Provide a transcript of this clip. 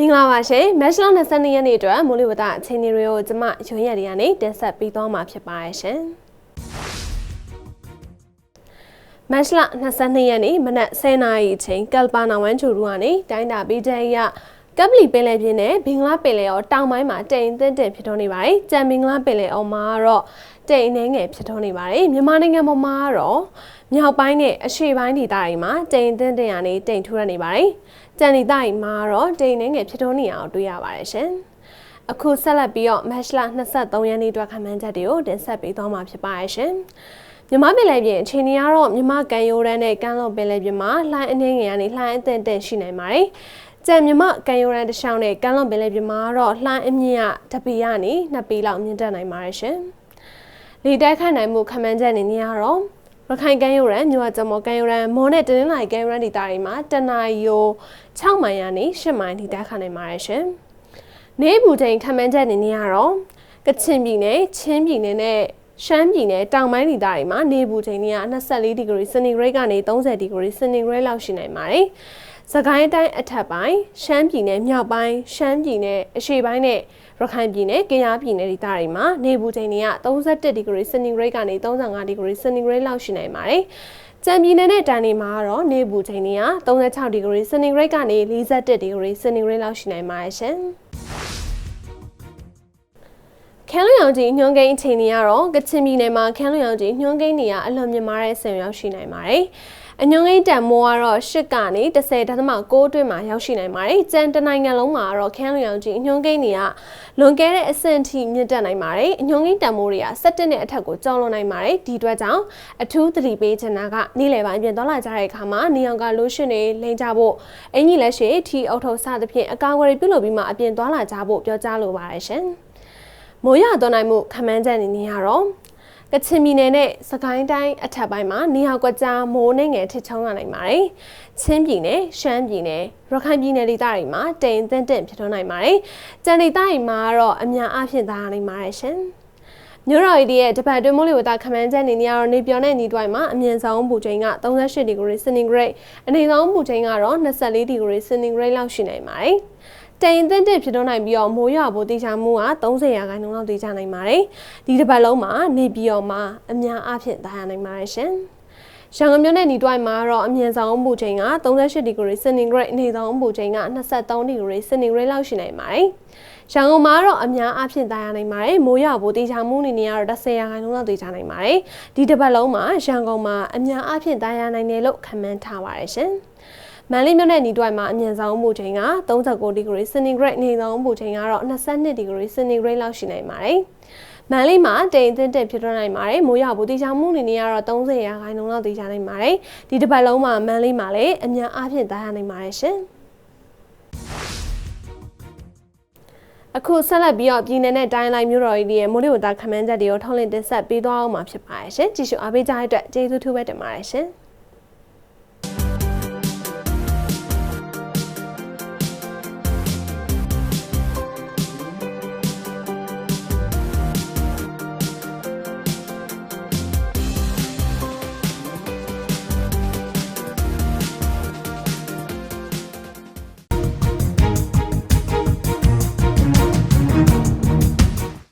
င်္ဂလာပါရှင်မက်ရှ်လ22ရက်နေ့အတွက်မိုးလေဝသအခြေအနေတွေကိုကျမရွှေရက်တွေကနေတင်ဆက်ပေးသွားမှာဖြစ်ပါတယ်ရှင်မက်ရှ်လ22ရက်နေ့မနက်10:00နာရီအချိန်ကယ်ပါနာဝမ်ချူရူကနေတိုင်းတာပေးချက်အရကပ်ပလီပင်လယ်ပြင်နဲ့ဘင်္ဂလားပင်လယ်အော်တောင်ပိုင်းမှာတိမ်သင့်တင်ဖြစ်ထွန်းနေပါတယ်။ကြံဘင်္ဂလားပင်လယ်အော်မှာကတော့တိမ်အနေငယ်ဖြစ်ထွန်းနေပါတယ်။မြန်မာနိုင်ငံပေါ်မှာကတော့ မြောက်ပိုင်းနဲ့အရှေ့ပိုင်းဒေသတွေမှာတိမ်သင့်တင်ရနေတိမ်ထူရနေပါတယ်။ကြံဒေသတွေမှာကတော့တိမ်အနေငယ်ဖြစ်ထွန်းနေအောင်တွေ့ရပါတယ်ရှင်။အခုဆက်လက်ပြီးတော့မတ်လ23ရက်နေ့အတွက်ခန့်မှန်းချက်တွေကိုတင်ဆက်ပေးသွားမှာဖြစ်ပါတယ်ရှင်။မြမပင်လယ်ပြင်အခြေအနေကတော့မြမကန်ယိုရန်နဲ့ကမ်းလွန်ပင်လယ်ပြင်မှာလှိုင်းအနေငယ်ကနေလှိုင်းအသင့်တင့်ရှိနိုင်ပါတယ်။ကြံမြမကန်ယိုရန်တချောင်းနဲ့ကမ်းလွန်ပင်လယ်ပြင်မှာတော့လှိုင်းအမြင့်ရတပီကနေ2ပီလောက်မြင့်တက်နိုင်ပါတယ်ရှင်။လေတိုက်ခတ်နိုင်မှုခန့်မှန်းချက်အနေနဲ့ကတော့ ရခိုင်ကမ်းရိုးရန်မြဝကျမော်ကမ်းရိုးရန်မော်နဲ့တနင်္လာရီကမ်းရိုးရန်ဒေသတွေမှာတနအီယို6မိုင်ကနေ10မိုင်ထိတိုက်ခတ်နိုင်ပါတယ်ရှင်။နေဘူးချိန်ခန့်မှန်းချက်အနေနဲ့ကတော့ကချင်ပြည်နယ်ချင်းပြည်နယ်နဲ့ ရှမ်းပြည်နယ်တောင်ပိုင်းဒေသတွေမှာနေဘူးချိန်တွေက24ဒီဂရီစင်တီဂရိတ်ကနေ30ဒီဂရီစင်တီဂရိတ်လောက်ရှိနိုင်ပါတယ်။စကိုင်းတိုင်းအထက်ပိုင်းရှမ်းပြည်နယ်မြောက်ပိုင်းရှမ်းပြည်နယ်အရှေ့ပိုင်းနဲ့ရခိုင်ပြည်နယ်ကယားပြည်နယ်ဒေသတွေမှာနေပူချိန်တွေက31ဒီဂရီစင်တီဂရိတ်ကနေ35ဒီဂရီစင်တီဂရိတ်လောက်ရှိနိုင်ပါတယ်။ကြံပြည်နယ်နဲ့တန်နေမှာတော့နေပူချိန်တွေက36ဒီဂရီစင်တီဂရိတ်ကနေ41ဒီဂရီစင်တီဂရိတ်လောက်ရှိနိုင်ပါတယ်ရှင်။ ခန်းလျောင်ကြီးညွှန်းကိန်းအချိန်တွေကတော့ကချင်ပြည်နယ်မှာခန်းလျောင်ကြီးညွှန်းကိန်းနေရအလွန်မြင့်မားတဲ့ဆင်ရောက်ရှိနိုင်ပါတယ်။အညွန်ကိန်းတန်မိုးကတော့10ကနေ10.6အတွင်းမှာရောက်ရှိနိုင်ပါတယ်။ကြံတနိုင်ငံလုံးမှာကတော့ခန်းလျောင်ကြီးအညွန်ကိန်းတွေကလွန်ကဲတဲ့အဆင့်ထိမြင့်တက်နိုင်ပါတယ်။အညွန်ကိန်းတန်မိုးတွေက17နဲ့အထက်ကိုကျော်လွန်နိုင်ပါတယ်။ဒီအတွက်ကြောင့်အထူးသတိပေးချင်တာကနေ့လယ်ပိုင်းပြင်သွားလာကြတဲ့အခါမှာနေအောင်ကလိုရှင်တွေလိမ့်ကြဖို့အင်ကြီးလက်ရှိထီအုတ်ထုပ်စသဖြင့်အကောင်အဝယ်ပြုလုပ်ပြီးမှအပြင်သွားလာကြဖို့ပြောကြားလိုပါတယ်ရှင်။ မိုးရသွန်းနိုင်မှုခမန်းချက်အနေနဲ့ကတော့ကချင်ပြည်နယ်နဲ့စကိုင်းတိုင်းအထက်ပိုင်းမှာနေရာကွက်ကြားမိုးနှင်းငယ်ထစ်ချုံလာနိုင်ပါတယ်။ချင်းပြည်နယ်၊ရှမ်းပြည်နယ်၊ရခိုင်ပြည်နယ်ဒေသတွေမှာတိမ်သင့်တင့်ဖြစ်ထွန်းနိုင်ပါတယ်။ကြံဒေသတွေမှာတော့အများအားဖြင့်သာနိုင်ပါတယ်ရှင်။မြို့တော်ရီရဲ့တပတ်တွင်းမိုးလေဝသခန့်မှန်းချက်အနေနဲ့ကတော့နေပြော်နဲ့နေတွိုင်းမှာအမြင့်ဆုံးပူချိန်က38ဒီဂရီစင်တီဂရိတ်အနိမ့်ဆုံးပူချိန်ကတော့24ဒီဂရီစင်တီဂရိတ်လောက်ရှိနိုင်ပါတယ်။ တိမ်သင့်တဲ့ဖြစ်တော့နိုင်ပြီးတော့မိုးရွာဖို့တေချာမှုက30ရာခိုင်နှုန်းလောက်တေချာနိုင်ပါတယ်ဒီတစ်ပတ်လုံးမှာနေပြီးတော့မှအများအားဖြင့်သာယာနိုင်ပါတယ်ရှင်ရန်ကုန်မြို့နယ်ညီတွိုင်းမှာတော့အမြင့်ဆုံးပူချိန်က38ဒီဂရီစင်တီဂရိတ်အနေဆုံးပူချိန်က23ဒီဂရီစင်တီဂရိတ်လောက်ရှိနိုင်ပါတယ်။ရန်ကုန်မှာတော့အများအားဖြင့်တာယာနိုင်ပါတယ်။မိုးရွာဖို့တေချာမှုအနေနဲ့ကတော့10ရာခိုင်နှုန်းလောက်တေချာနိုင်ပါတယ်။ဒီတစ်ပတ်လုံးမှာရန်ကုန်မှာအများအားဖြင့်တာယာနိုင်တယ်လို့ခန့်မှန်းထားပါတယ်ရှင်။ မန်လေးမြို့နယ်နီတွိုင်မှာအမြင့်ဆုံးပူချိန်က39ဒီဂရီစင်တီဂရိတ်နေဆုံးပူချိန်ကတော့22ဒီဂရီစင်တီဂရိတ်လောက်ရှိနိုင်ပါတယ်။မန်လေးမှာတိမ်အသင့်တက်ဖြစ်ထွန်းနိုင်ပါတယ်။မိုးရွာဘူးတေချာမှုအနေနဲ့ကတော့30ရာခိုင်နှုန်းလောက်တေချာနိုင်ပါတယ်။ဒီတစ်ပတ်လုံးမှာမန်လေးမှာလည်းအများအားဖြင့်သားရနိုင်ပါတယ်ရှင်။အခုဆက်လက်ပြီးတော့ပြည်내နဲ့တိုင်းလိုက်မြို့တော်ကြီးရဲ့မိုးလေဝသခန့်မှန်းချက်တွေကိုထုတ်လင်းတင်ဆက်ပေးသွားအောင်မှာဖြစ်ပါတယ်ရှင်။ကြည့်ရှုအားပေးကြတဲ့အတွက်ကျေးဇူးထူးပဲတင်ပါတယ်ရှင်။